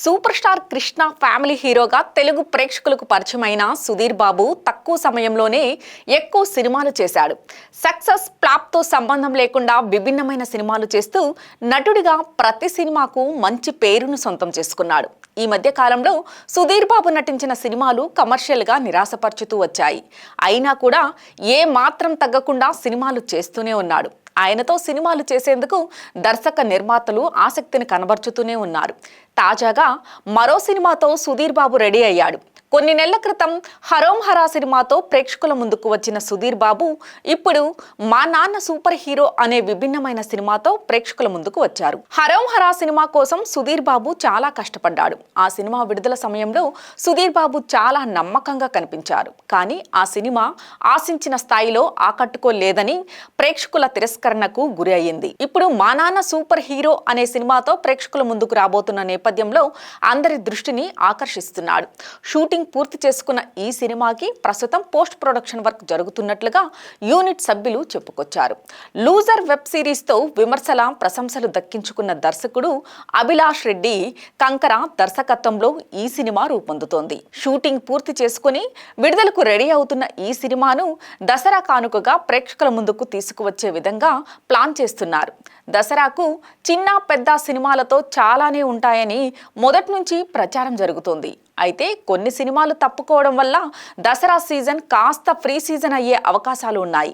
Super star Krishna family హీరోగా తెలుగు ప్రేక్షకులకు పరిచయమైన సుధీర్ బాబు తక్కువ సమయంలోనే ఎక్కువ సినిమాలు చేశాడు. సక్సెస్ ప్లాప్తో సంబంధం లేకుండా విభిన్నమైన సినిమాలు చేస్తూ నటుడిగా ప్రతి సినిమాకు మంచి పేరును సొంతం చేసుకున్నాడు. ఈ మధ్య కాలంలో సుధీర్ బాబు నటించిన సినిమాలు కమర్షియల్గా నిరాశపరుచుతూ వచ్చాయి. అయినా కూడా ఏ మాత్రం తగ్గకుండా సినిమాలు చేస్తూనే ఉన్నాడు. ఆయనతో సినిమాలు చేసేందుకు దర్శక నిర్మాతలు ఆసక్తిని కనబరుచుతూనే ఉన్నారు. తాజాగా మరో సినిమాతో సుధీర్ బాబు రెడీ అయ్యాడు. కొన్ని నెలల క్రితం హరోం హరా సినిమాతో ప్రేక్షకుల ముందుకు వచ్చిన సుధీర్ బాబు ఇప్పుడు మా నాన్న సూపర్ హీరో అనే విభిన్నమైన సినిమాతో ప్రేక్షకుల ముందుకు వచ్చారు. హరోం హరా సినిమా కోసం సుధీర్ బాబు చాలా కష్టపడ్డాడు. ఆ సినిమా విడుదల సమయంలో సుధీర్ బాబు చాలా నమ్మకంగా కనిపించారు. కానీ ఆ సినిమా ఆశించిన స్థాయిలో ఆకట్టుకోలేదని ప్రేక్షకుల తిరస్కరణకు గురి అయ్యింది. ఇప్పుడు మా నాన్న సూపర్ హీరో అనే సినిమాతో ప్రేక్షకుల ముందుకు రాబోతున్న నేపథ్యంలో అందరి దృష్టిని ఆకర్షిస్తున్నాడు. షూటింగ్ షూటింగ్ పూర్తి చేసుకున్న ఈ సినిమాకి ప్రస్తుతం పోస్ట్ ప్రొడక్షన్ వర్క్ జరుగుతున్నట్లుగా యూనిట్ సభ్యులు చెప్పుకొచ్చారు. లూజర్ వెబ్ సిరీస్తో విమర్శల ప్రశంసలు దక్కించుకున్న దర్శకుడు అభిలాష్ రెడ్డి కంకర దర్శకత్వంలో ఈ సినిమా రూపొందుతోంది. షూటింగ్ పూర్తి చేసుకుని విడుదలకు రెడీ అవుతున్న ఈ సినిమాను దసరా కానుకగా ప్రేక్షకుల ముందుకు తీసుకువచ్చే విధంగా ప్లాన్ చేస్తున్నారు. దసరాకు చిన్న పెద్ద సినిమాలతో చాలానే ఉంటాయని మొదటి నుంచి ప్రచారం జరుగుతోంది. అయితే కొన్ని సినిమాలు తప్పుకోవడం వల్ల దసరా సీజన్ కాస్త ఫ్రీ సీజన్ అయ్యే అవకాశాలు ఉన్నాయి.